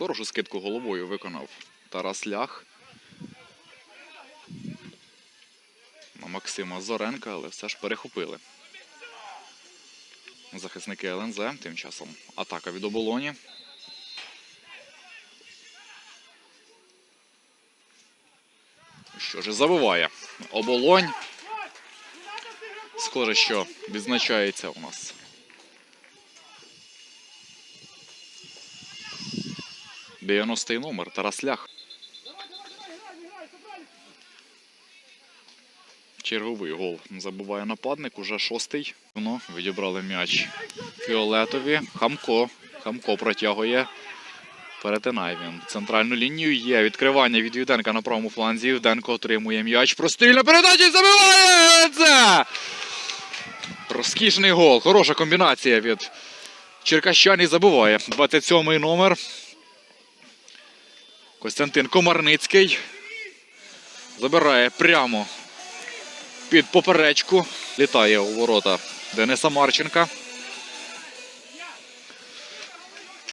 Хорошу скидку головою виконав Тарас Лях. На Максима Зоренка, але все ж перехопили. Захисники ЛНЗ. Тим часом атака від оболоні. Що ж, забиває оболонь. Схоже, що відзначається у нас. Дев'яностий номер Тарас Лях. Черговий гол забуває нападник, уже шостий. Ну, відібрали м'яч фіолетові. Хамко. Хамко протягує. Перетинає він центральну лінію. Є відкривання від Юденка на правому фланзі. Юденко отримує м'яч. Прострільна передача і забиває! Це! Розкішний гол. Хороша комбінація від Черкащан і забиває. 27-й номер. Костянтин Комарницький. Забирає прямо під поперечку. Літає у ворота Дениса Марченка.